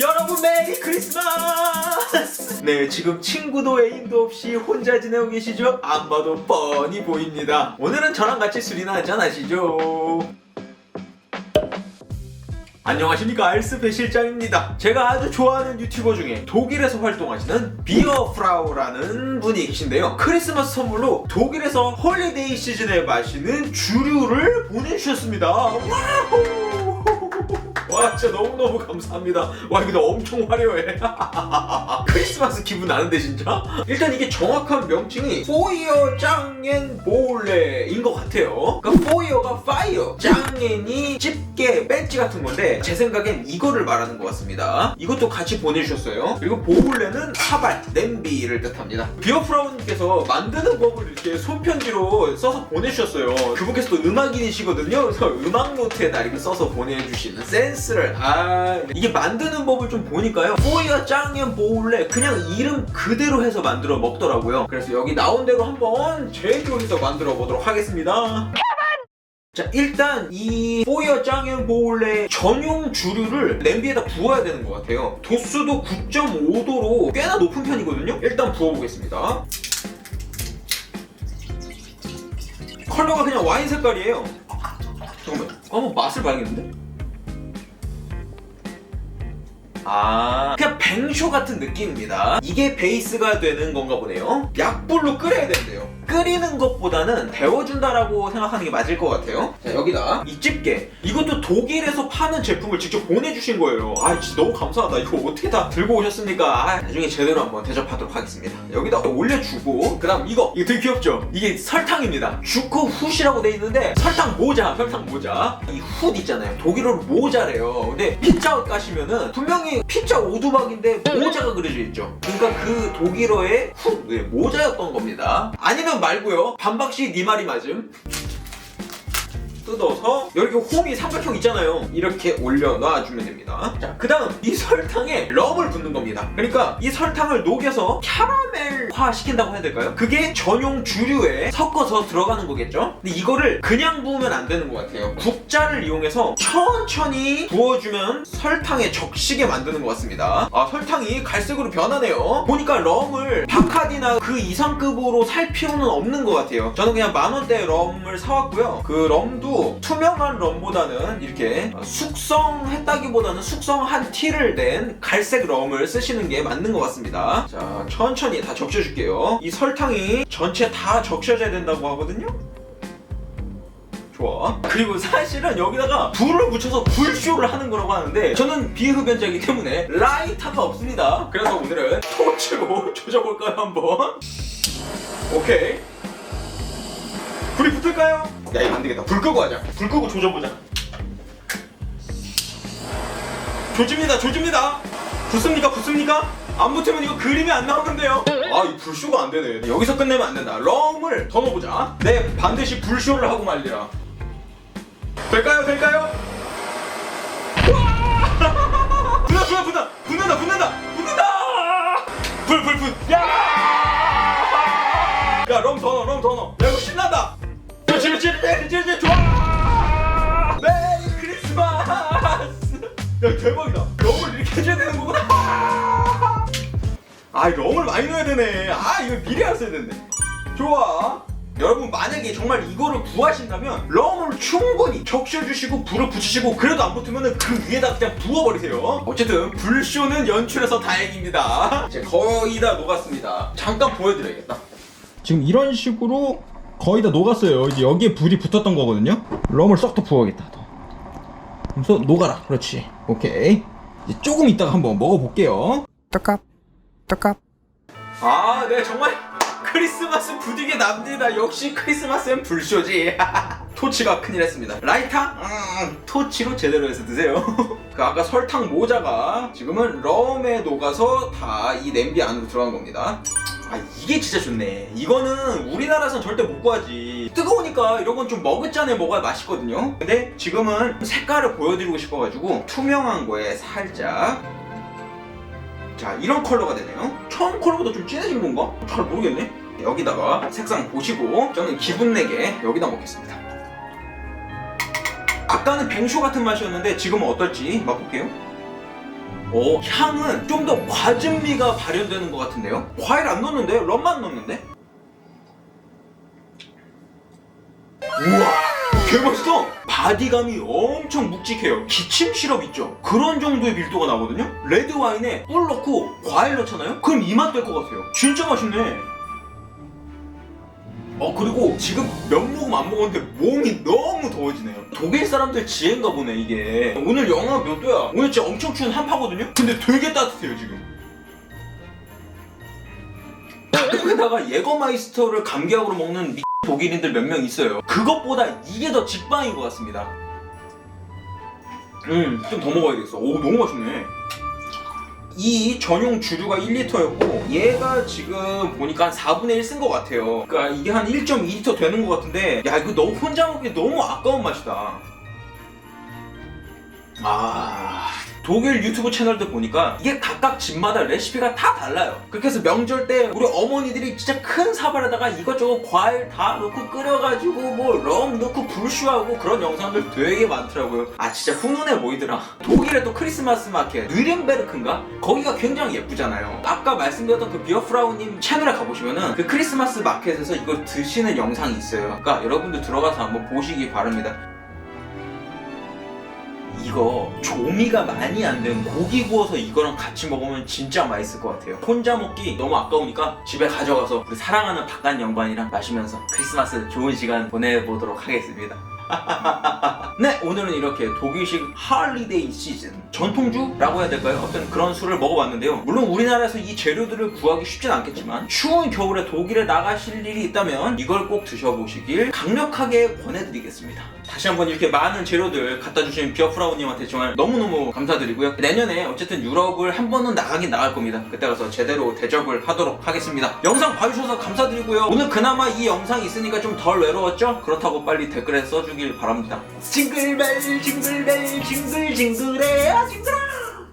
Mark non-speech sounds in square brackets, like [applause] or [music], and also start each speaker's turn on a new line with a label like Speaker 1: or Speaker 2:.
Speaker 1: 여러분 메리 크리스마스! 네, 지금 친구도 애인도 없이 혼자 지내고 계시죠? 안 봐도 뻔히 보입니다. 오늘은 저랑 같이 술이나 한잔 하시죠. 안녕하십니까 알스페 실장입니다. 제가 아주 좋아하는 유튜버 중에 독일에서 활동하시는 비어프라우라는 분이 계신데요. 크리스마스 선물로 독일에서 홀리데이 시즌에 마시는 주류를 보내주셨습니다. 와우! 와 진짜 너무너무 감사합니다. 와 근데 엄청 화려해. [laughs] 크리스마스 기분 나는데 진짜? 일단 이게 정확한 명칭이 포이어 짱엔 볼레인 것 같아요. 그러니까 포이어가 파이어, 짱엔이 집 게, 배지 같은 건데 제 생각엔 이거를 말하는 것 같습니다. 이것도 같이 보내주셨어요. 그리고 보울레는 사발, 냄비를 뜻합니다. 비어프라운님께서 만드는 법을 이렇게 손편지로 써서 보내주셨어요. 그분께서 또 음악인이시거든요. 그래서 음악 노트에다 이렇게 써서 보내주시는 센스를 아 이게 만드는 법을 좀 보니까요. 포이어 짱엔 보울레 그냥 이름 그대로 해서 만들어 먹더라고요. 그래서 여기 나온 대로 한번 제조해서 만들어 보도록 하겠습니다. 자 일단 이 포이어 짱엔 보울레 전용 주류를 냄비에다 부어야 되는 것 같아요. 도수도 9.5도로 꽤나 높은 편이거든요? 일단 부어보겠습니다. 컬러가 그냥 와인 색깔이에요. 잠깐만. 한번 맛을 봐야겠는데? 아 그냥 뱅쇼 같은 느낌입니다. 이게 베이스가 되는 건가 보네요. 약불로 끓여야 된대요 끓이는 것보다는 데워준다라고 생각하는 게 맞을 것 같아요. 자 여기다. 이 집게. 이것도 독일에서 파는 제품을 직접 보내주신 거예요. 아 진짜 너무 감사하다. 이거 어떻게 다 들고 오셨습니까? 아, 나중에 제대로 한번 대접하도록 하겠습니다. 여기다 올려주고 그 다음 이거. 이거 되게 귀엽죠? 이게 설탕입니다. 주크 훗이라고 돼 있는데 설탕 모자 설탕 모자. 이훗 있잖아요. 독일어로 모자래요. 근데 피자 가시면은 분명히 피자 오두막인데 모자가 그려져 있죠. 그러니까 그 독일어의 훗 네, 모자였던 겁니다. 아니면 말고요. 반박시 네 말이 맞음 뜯어서 이렇게 홈이 삼각형 있잖아요. 이렇게 올려놔 주면 됩니다. 자그 다음 이 설탕에 럼을 붓는 겁니다. 그러니까 이 설탕을 녹여서 캐러멜화 시킨다고 해야 될까요? 그게 전용 주류에 섞어서 들어가는 거겠죠? 근데 이거를 그냥 부으면 안 되는 것 같아요. 국자를 이용해서 천천히 부어주면 설탕에 적시게 만드는 것 같습니다. 아 설탕이 갈색으로 변하네요. 보니까 럼을 바카디나 그 이상급으로 살 필요는 없는 것 같아요. 저는 그냥 만원대 럼을 사왔고요. 그 럼도 투명한 럼보다는 이렇게 숙성했다기보다는 숙성한 티를 낸 갈색 럼을 쓰시는 게 맞는 것 같습니다 자 천천히 다 적셔줄게요 이 설탕이 전체 다 적셔져야 된다고 하거든요 좋아. 그리고 사실은 여기다가 불을 붙여서 불쇼를 하는 거라고 하는데 저는 비흡연자이기 때문에 라이터가 없습니다. 그래서 오늘은 토치로 [laughs] 조져볼까요 한번? 오케이. 불이 붙을까요? 야 이거 안 되겠다. 불 끄고 하자. 불 끄고 조져보자. 조집니다. 조집니다. 붙습니까? 붙습니까? 안 붙으면 이거 그림이 안 나오는데요. 아, 이 불쇼가 안 되네. 여기서 끝내면 안 된다. 럼을 더 넣어보자. 네, 반드시 불쇼를 하고 말리라. 될까요? 될까요? 와! [laughs] 붙는다, 붙는다, 붙는다, 붙는다, 붙는다! 불, 불, 불. 야! 야, 럼더 넣어, 럼 야, 대박이다. 럼을 이렇게 해줘야 되는 거구나. [laughs] 아, 이 럼을 많이 넣어야 되네. 아, 이거 미리 알았어야 되는데. 좋아. 여러분 만약에 정말 이거를 구하신다면 럼을 충분히 적셔주시고 불을 붙이시고 그래도 안 붙으면 그 위에다 그냥 부어버리세요 어쨌든 불쇼는 연출해서 다행입니다 [laughs] 이제 거의 다 녹았습니다 잠깐 보여드려야겠다
Speaker 2: 지금 이런 식으로 거의 다 녹았어요. 이제 여기에 불이 붙었던 거거든요. 럼을 썩더 부어야겠다. 더. 그래서 녹아라. 그렇지. 오케이. 이제 조금 있다가 한번 먹어볼게요.
Speaker 3: 떡값 떡값
Speaker 1: 아 네 정말 크리스마스 부디게 납니다 역시 크리스마스엔 불쇼지 [laughs] 토치가 큰일 했습니다 라이터? 음, 토치로 제대로 해서 드세요 [laughs] 그 아까 설탕 모자가 지금은 럼에 녹아서 다 이 냄비 안으로 들어간 겁니다 아 이게 진짜 좋네. 이거는 우리나라에선 절대 못 구하지. 뜨거우니까 이런 건 좀 머그잔에 먹어야 맛있거든요. 근데 지금은 색깔을 보여드리고 싶어가지고 투명한 거에 살짝. 자 이런 컬러가 되네요. 처음 컬러보다 좀 진해진 건가? 잘 모르겠네. 여기다가 색상 보시고 저는 기분 내게 여기다 먹겠습니다. 아까는 뱅쇼 같은 맛이었는데 지금은 어떨지 맛볼게요 어, 향은 좀 더 과즙미가 발현되는 것 같은데요? 과일 안 넣는데? 럼만 넣는데? 우와! 개맛있어! 바디감이 엄청 묵직해요. 기침 시럽 있죠? 그런 정도의 밀도가 나거든요? 레드 와인에 꿀 넣고 과일 넣잖아요? 그럼 이 맛 될 것 같아요. 진짜 맛있네. 어 그리고 지금 몇 모금 안 먹었는데 몸이 너무 더워지네요. 독일 사람들 지혜인가 보네 이게. 오늘 영하 몇 도야? 오늘 진짜 엄청 추운 한파거든요? 근데 되게 따뜻해요 지금. 거기다가 예거마이스터를 감기약으로 먹는 미 독일인들 몇 명 있어요. 그것보다 이게 더 직방인 것 같습니다. 음좀 더 먹어야 겠어. 오 너무 맛있네 이 전용 주류가 1리터였고 얘가 지금 보니까 한 4분의 1 쓴 것 같아요. 그러니까 이게 한 1.2리터 되는 것 같은데 야 이거 너무 혼자 먹기 너무 아까운 맛이다. 아 독일 유튜브 채널들 보니까 이게 각각 집마다 레시피가 다 달라요. 그렇게 해서 명절 때 우리 어머니들이 진짜 큰 사발에다가 이것저것 과일 다 넣고 끓여가지고 뭐 럼 넣고 불쇼하고 그런 영상들 되게 많더라고요. 아 진짜 훈훈해 보이더라. 독일의 또 크리스마스 마켓 뉴렌베르크인가? 거기가 굉장히 예쁘잖아요. 아까 말씀드렸던 그 비어프라우님 채널에 가보시면은 그 크리스마스 마켓에서 이걸 드시는 영상이 있어요. 그러니까 여러분들 들어가서 한번 보시기 바랍니다 이거 조미가 많이 안 된 고기 구워서 이거랑 같이 먹으면 진짜 맛있을 것 같아요. 혼자 먹기 너무 아까우니까 집에 가져가서 우리 사랑하는 바깥 양반이랑 마시면서 크리스마스 좋은 시간 보내보도록 하겠습니다. 네 오늘은 이렇게 독일식 할리데이 시즌 전통주라고 해야 될까요? 어떤 그런 술을 먹어봤는데요. 물론 우리나라에서 이 재료들을 구하기 쉽진 않겠지만 추운 겨울에 독일에 나가실 일이 있다면 이걸 꼭 드셔보시길 강력하게 권해드리겠습니다. 다시 한번 이렇게 많은 재료들 갖다 주신 비어프라우님한테 정말 너무너무 감사드리고요. 내년에 어쨌든 유럽을 한 번은 나가긴 나갈 겁니다. 그때 가서 제대로 대접을 하도록 하겠습니다. 영상 봐주셔서 감사드리고요. 오늘 그나마 이 영상이 있으니까 좀 덜 외로웠죠? 그렇다고 빨리 댓글에 써주 길 바랍니다. 징글벨 징글벨 징글 징글해 징글아